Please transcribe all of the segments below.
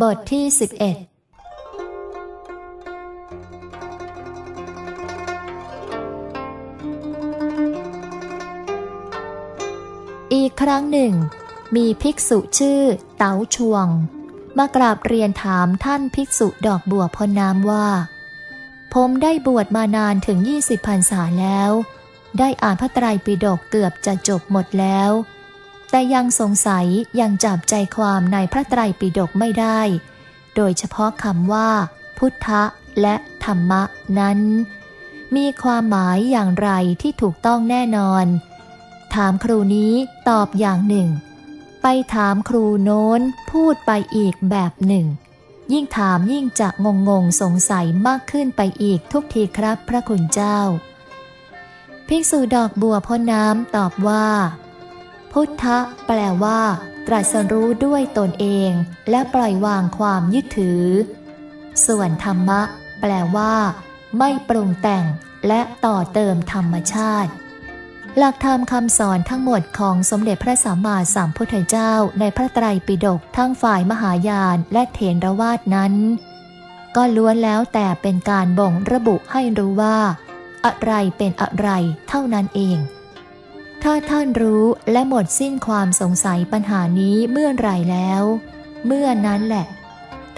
บทที่ 11อีกครั้งหนึ่ง มีภิกษุชื่อเต๋าชวง มากราบเรียนถามท่านภิกษุดอกบัวพนน้ำว่า ผมได้บวชมานานถึง 20พรรษาแล้ว ได้อ่านพระไตรปิฎกเกือบจะจบหมดแล้ว แต่ยังสงสัยยังจับใจความในพระไตรปิฎกไม่ได้ โดยเฉพาะคำว่า พุทธะและธรรมะนั้น มีความหมายอย่างไรที่ถูกต้องแน่นอน ถามครูนี้ตอบอย่างหนึ่ง ไปถามครูโน้นพูดไปอีกแบบหนึ่ง ยิ่งถามยิ่งจะงงงๆสงสัยมากขึ้นไปอีกทุกทีครับพระคุณเจ้า ภิกษุดอกบัวพ้นน้ำตอบว่า พุทธะแปลว่า ตรัสรู้ด้วยตนเอง และปล่อยวางความยึดถือ ส่วนธรรมะ แปลว่า ไม่ปรุงแต่งและต่อเติมธรรมชาติ หลักธรรมคำสอนทั้งหมดของสมเด็จพระสัมมาสัมพุทธเจ้าในพระไตรปิฎกทั้งฝ่ายมหายานและเถรวาทนั้น ก็ล้วนแล้วแต่เป็นการบ่งระบุให้รู้ว่า อะไรเป็นอะไรเท่านั้นเอง ถ้าท่านรู้และหมดสิ้นความสงสัยปัญหานี้เมื่อไรแล้ว เมื่อนั้นแหละ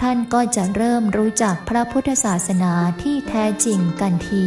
ท่านก็จะเริ่มรู้จักพระพุทธศาสนาที่แท้จริงกันที